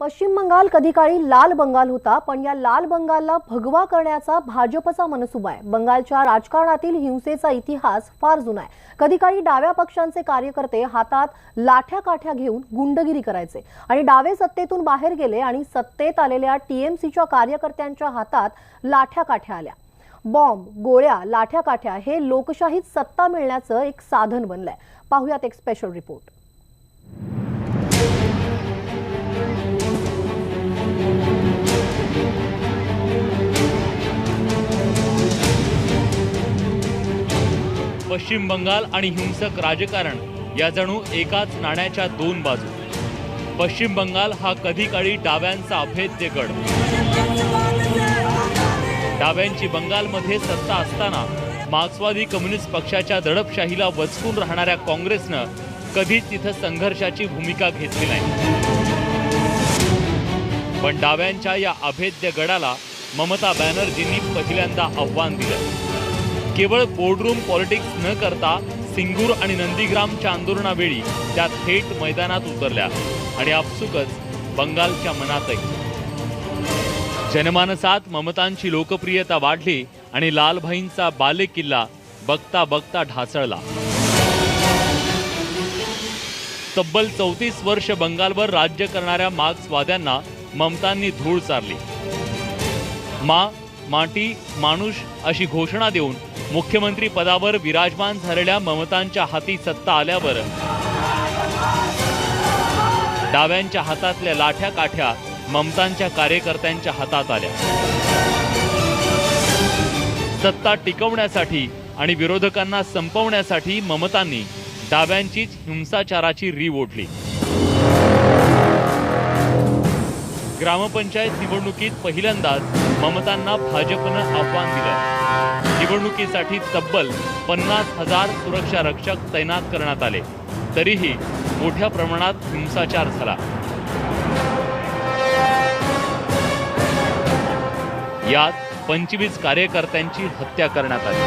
पश्चिम बंगाल कधी काळी लाल बंगाल होता पण या लाल बंगालला भगवा करण्याचा भाजपचा मनसुबा आहे. बंगालच्या राजकारणातील हिंसेचा इतिहास फार जुना आहे. कधी काळी डाव्या पक्षांचे कार्यकर्ते हातात लाठ्या काठ्या घेऊन गुंडगिरी करायचे आणि डावे सत्तेतून बाहेर गेले आणि सत्तेत आलेल्या टीएमसीच्या कार्यकर्त्यांच्या हातात लाठ्या काठ्या आल्या. बॉम्ब गोळ्या लाठ्या काठ्या हे लोकशाहीत सत्ता मिळण्याचं एक साधन बनलंय. पाहुयात एक स्पेशल रिपोर्ट पश्चिम बंगाल आणि हिंसक राजकारण या जणू एकाच नाण्याच्या दोन बाजू. पश्चिम बंगाल हा कधी काळी डाव्यांचा अभेद्य गड डाव्यांची बंगालमध्ये सत्ता असताना मार्क्सवादी कम्युनिस्ट पक्षाच्या दडपशाहीला वचकून राहणाऱ्या काँग्रेसनं कधीच तिथं संघर्षाची भूमिका घेतली नाही. पण डाव्यांच्या या अभेद्य गडाला ममता बॅनर्जींनी पहिल्यांदा आव्हान दिलं. केवळ बोर्डरूम पॉलिटिक्स न करता सिंगूर आणि नंदीग्रामच्या आंदोलनावेळी त्या थेट मैदानात उतरल्या. आणि आपसुकच बंगालच्या मनातही. जनमानसात ममतांची लोकप्रियता वाढली आणि लालभाईंचा बाले किल्ला बघता बघता ढासळला. तब्बल चौतीस वर्ष बंगालवर राज्य करणाऱ्या मार्क्सवाद्यांना ममतांनी धूळ चारली मा माटी माणूस अशी घोषणा देऊन मुख्यमंत्री पदावर विराजमान झालेल्या ममतांच्या हाती सत्ता आल्यावर डाव्यांच्या हातातल्या लाठ्या काठ्या ममतांच्या कार्यकर्त्यांच्या हातात आल्या. सत्ता टिकवण्यासाठी आणि विरोधकांना संपवण्यासाठी ममतांनी डाव्यांचीच हिंसाचाराची रीव ओढली. ग्रामपंचायत निवडणुकीत पहिल्यांदाच ममतांना भाजपनं आव्हान दिलं. निवडणुकीसाठी तब्बल पन्नास हजार सुरक्षा रक्षक तैनात करण्यात आले. तरीही मोठ्या प्रमाणात हिंसाचार झाला. यात पंचवीस कार्यकर्त्यांची हत्या करण्यात आली.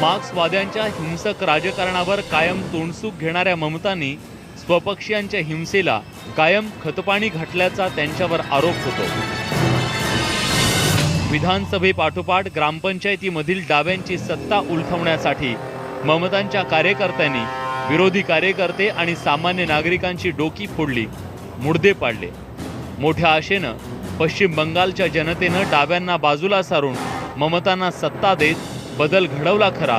मार्क्सवाद्यांच्या हिंसक राजकारणावर कायम तोंडसूक घेणाऱ्या ममतांनी स्वपक्षीयांच्या हिंसेला कायम खतपाणी घातल्याचा त्यांच्यावर आरोप होतो. विधानसभेपाठोपाठ ग्रामपंचायतीमधील डाव्यांची सत्ता उलथवण्यासाठी ममतांच्या कार्यकर्त्यांनी विरोधी कार्यकर्ते आणि सामान्य नागरिकांची डोकी फोडली मुडदे पाडले. मोठ्या आशेनं पश्चिम बंगालच्या जनतेनं डाव्यांना बाजूला सारून ममतांना सत्ता देत बदल घडवला खरा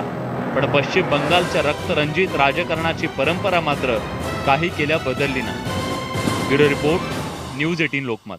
पण पश्चिम बंगालच्या रक्तरंजित राजकारणाची परंपरा मात्र काही केल्या बदलली नाही. Bureau report news eighteen Lokmat.